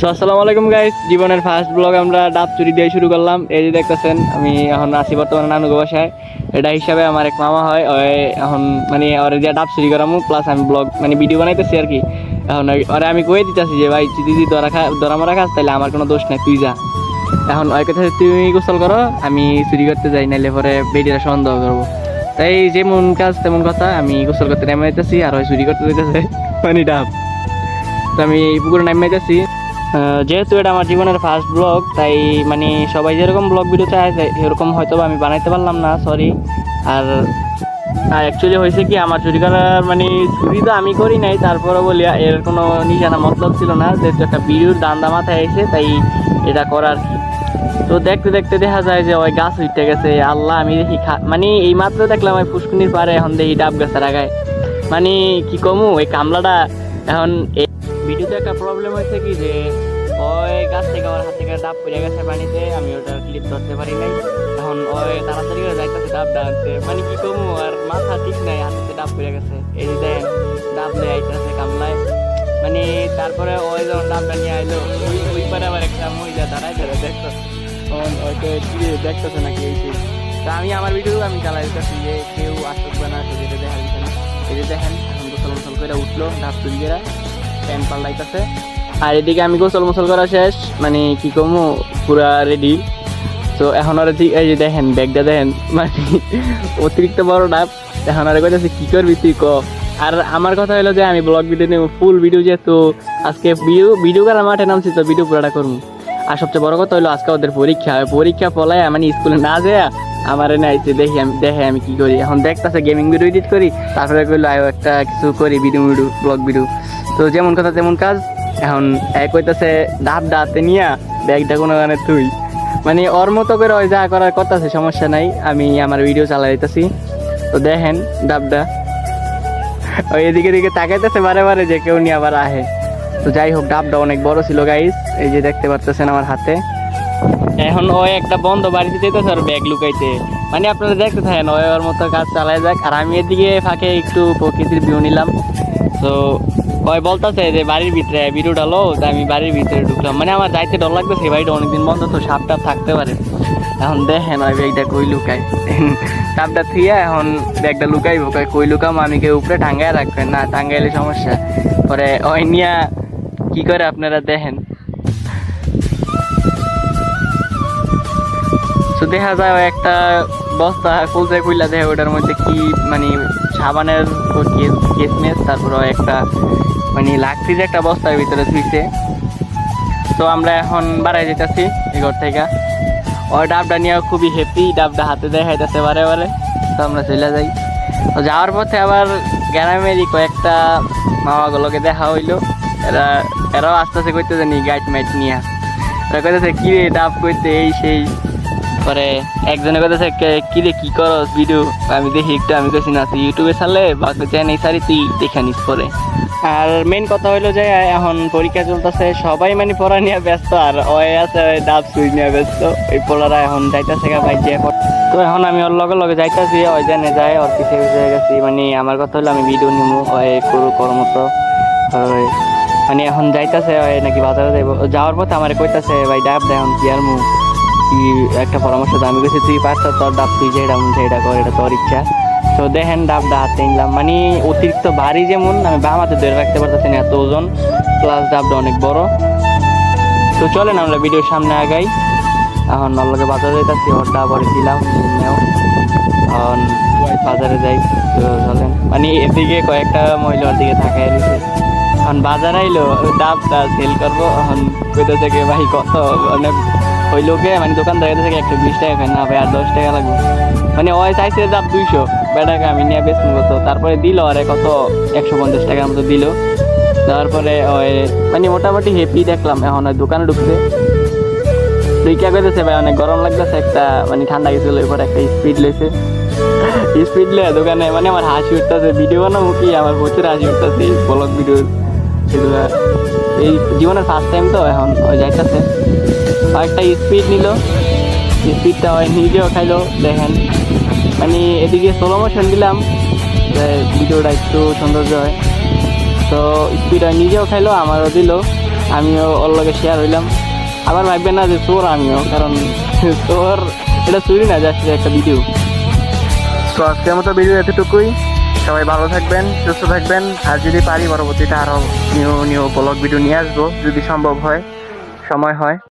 So আসসালামু আলাইকুম guys জীবনের ফার্স্ট ব্লগ আমরা ডাব চুরি দিয়ে শুরু করলাম। এই যে দেখতেছেন আমি এখন আছি বর্তমানে নানু বাসায়। এটা হিসাবে আমার এক মামা হয় এখন মানে ওর যে ডাব চুরি করামু প্লাস আমি ব্লগ মানে ভিডিও বানাইতেছি আর কি। এখন ওরে আমি কয়ে দিতেছি যে ভাই দিদি ধরা খা ধরা মারা খাস তাহলে আমার কোনো দোষ নাই তুই যা। এখন ওই কথা তুমি গোসল করো আমি চুরি করতে যাই নাইলে পরে বেডিরা সন্দেহ করব। তাই যেমন কাজ তেমন কথা আমি গোসল করতে নেমে যেতেছি আর ওই চুরি করতে যেতেছে মানে ডাব। তো আমি পুকুরে নামে আহ, যেহেতু এটা আমার জীবনের ফার্স্ট ব্লগ তাই মানে সবাই যেরকম ব্লগ ভিডিও চায় যে এরকম হয়তো আমি বানাইতে পারলাম না সরি আর আর অ্যাকচুয়ালি হয়েছে কি, আমার চুরি করার মানে চুরি তো আমি করি নাই তারপরে বলি, এর কোনো নিশানা মতলব ছিল না, যেহেতু একটা ভিডিওর দান্দা মাথায় এসে, তাই এটা করার তো দেখতে দেখতে দেখা যায় যে ওই গাছ উঠতে গেছে, আল্লাহ, আমি দেখি মানে এই মাত্র দেখলাম ওই পুষ্কুনির পারে এখন দেখি ডাব গাছের আগায়। মানে কি কমু, ওই কামলাটা এখন ভিডিওতে একটা প্রবলেম হয়েছে কি যে, ওই গাছ থেকে আমার হাত থেকে ডাব পড়ে গেছে পানিতে, আমি ওটা ক্লিপ ধরতে পারি নাই। এখন ওই তাড়াতাড়ি করে যাইতেছে ডাব ডাবতে মানে কি কমু, আর মাথা ঠিক নাই, হাতে ডাব পড়ে গেছে। এই যে ডাব নিয়ে আইতেছে কামলায়। মানে তারপরে ওই যখন ডাবটা নিয়ে আইলো, ওই ওই পারে আবার একটা মহিলা দাঁড়ায় ধরে, দেখতো। তখন ওইকে কি দেখতেছে নাকি এই সেই। তা আমি আমার ভিডিও আমি চালাই দিতেছি যে, কেউ আসুক বা না এটা দেখা দিচ্ছে না। এই যে দেখেন, এখন গোসল মোসল করে উঠল, ডাব তুলিয়েরা প্যান্ট পাল্টাইতেছে। আর এদিকে আমি গোসল মোসল করা শেষ মানে কি কমু, পুরা রেডি তো এখন আর এই যে দেখেন, ব্যাগটা দেখেন মানে অতিরিক্ত বড় ডাব এখন আর কইতেছে, কি করবি তুই ক? আর আমার কথা হলো যে, আমি ব্লগ ভিডিও নেব ফুল ভিডিও যেহেতু আজকে ভিডিও ভিডিও করার মাঠে নামছি, তো ভিডিও পুরাটা করব আর সবচেয়ে বড় কথা হলো আজকে ওদের পরীক্ষা পরীক্ষা পলায় মানে স্কুলে না যায় আমার এনে আইছে দেখি আমি, দেখে আমি কি করি। এখন দেখতেছে গেমিং ভিডিও এডিট করি, তারপরে কইলো আয়ো একটা কিছু করি ভিডিও ভিডিও ব্লগ ভিডিও তো যেমন কথা, তেমন কাজ। এখন এক কইতাছে ডাব ডাতে নিয়া ব্যাগটা কোনো গানে তুই। মানে ওর মতো করে ওই যা করার করতেছে, সমস্যা নাই। আমি আমার ভিডিও চালাই দিতেছি। তো দেখেন ডাবটা ওই এদিকে দিকে তাকাইতেছে বারে বারে যে কেউ নিয়ে আবার আহে। তো যাই হোক ডাবটা অনেক বড় ছিল গাইস এই যে দেখতে পাচ্ছেন আমার হাতে। এখন ওই একটা বন্ধ বাড়িতে যেতেছে আর ব্যাগ লুকাইতে। মানে আপনারা দেখতে থাকেন ওই ওর মতো কাজ চালায় যাক। আর আমি এদিকে ফাঁকে একটু প্রকৃতির ভিউ নিলাম। তো ওই বলতেছে যে বাড়ির ভিতরে ভিডিও ডালো তা আমি বাড়ির ভিতরে ঢুকলাম। মানে আমার যাইতে ডর লাগবে এই বাড়িটা অনেকদিন বন্ধ, তো সাপটা থাকতে পারে। এখন দেখেন ওই ব্যাগটা কই লুকায়। সাপটা থিয়া এখন ব্যাগটা লুকাইব কই কই লুকাম আমি কেউ উপরে টাঙ্গায় রাখবেন না, টাঙ্গাইলে সমস্যা। পরে ওই নিয়া কি করে আপনারা দেখেন? তো দেখা যায় একটা বস্তা খুলতে খুললা দেখে ওটার মধ্যে কি মানে সাবানের কেসমেস তারপর একটা মানে লাকড়ি যে একটা বস্তার ভিতরে থুইছে। তো আমরা এখন বাড়াই যেতেছি এই ঘর থেকে। ওই ডাবটা নিয়ে খুবই হ্যাপি ডাবটা হাতে দেখাইতেছে বারে বারে। তো আমরা চলে যাই। তো যাওয়ার পথে আবার গ্রামেরই কয়েকটা মামাগুলোকে দেখা হইল। এরা, এরাও আস্তে আস্তে করতে জানি গাইড, মাইট নিয়ে। এরা কইতেছে কি রে ডাব করতে এই সেই পরে একজনে কইতেছে, "কে- কি রে, কি করস ভিডিও আমি দেখি একটু, আমি কইছি, না, তুই ইউটিউবে ছাড়লে বা চ্যানেল সারি তুই দেখে নিস পরে। আর মেইন কথা হইল যে, এখন পরীক্ষা চলতেছে, সবাই মানে পড়া নিয়ে ব্যস্ত, আর ওই আছে ডাব সুই নিয়ে ব্যস্ত। এই পোলারা এখন যাইতেছে গা ভাই যে তো এখন আমি ওর লগে লগে যাইতেছি, ওই জানে যায়, ওর পিছিয়ে পিছিয়ে গেছি। মানে আমার কথা হলো আমি ভিডিও নিমু, ওই করু ওই মানে এখন যাইতেছে নাকি বাজারে যাইব। যাওয়ার পথে আমার কইতাছে, ভাই, ডাব দেয় এখন কি আর মু কি একটা পরামর্শ আমি কইছি, তুই পারছ, তোর ডাব তুই যেটা মন সেটা কর, এটা তোর ইচ্ছা। তো দেখেন ডাবটা হাতে নিলাম। মানে অতিরিক্ত ভারী যেমন, আমি বাম হাতে ধরে রাখতে পারতেছি না এত ওজন প্লাস ডাবটা অনেক বড়। তো চলেন আমরা ভিডিওর সামনে আগাই। এখন নলকে বাজারে যাইতাছি, ওর ডাব আর দিলাম এখন বাজারে যাই, তো চলেন। মানে এদিকে কয়েকটা মহিলার দিকে থাকাই রয়েছে। এখন বাজার আইলো ডাবটা সেল করব। এখন কোথা থেকে ভাই, কত? মানে ওই লোকে মানে দোকানদার কাছে থেকে একশো বিশ টাকা খায় না ভাই, আর দশ টাকা লাগবে। মানে ওই চাইছে ডাব দুইশো। বেটাকে আমি নিয়ে বেশ কত? তারপরে দিল, আরে কত? একশো পঞ্চাশ টাকার মতো দিল। তারপরে ওই মানে মোটামুটি হেপি দেখলাম, এখন ওই দোকানে ঢুকছে। তুই কে করতেছে ভাই, অনেক গরম লাগতেছে, একটা মানে ঠান্ডা গেছিল এরপর একটা স্পিড লইছে। স্পিড লয়ে দোকানে মানে আমার হাসি উঠতেছে ভিডিও বানাবো কি? আমার প্রচুর হাসি উঠতেছে ব্লগ ভিডিও এগুলা। এই জীবনের ফার্স্ট টাইম তো, এখন ওই যাইতেছে। আর একটা স্পিড নিল। স্পিডটা ওই নিজেও খাইলো, দেখেন। মানে এদিকে স্লো মোশন দিলাম, যে ভিডিওটা একটু সৌন্দর্য হয়। তো স্পিড নিজেও খাইলো, আমারও দিল, আমিও ওর লগে শেয়ার হইলাম। আবার ভাববেন না যে চোর আমিও, কারণ চোর, এটা চুরি না জাস্ট একটা ভিডিও তো আজকের মতো ভিডিও এতটুকুই। সবাই ভালো থাকবেন, সুস্থ থাকবেন, আর যদি পারি, পরবর্তীতে আরও নিউ নিউ ব্লগ ভিডিও নিয়ে আসব, যদি সম্ভব হয়, সময় হয়।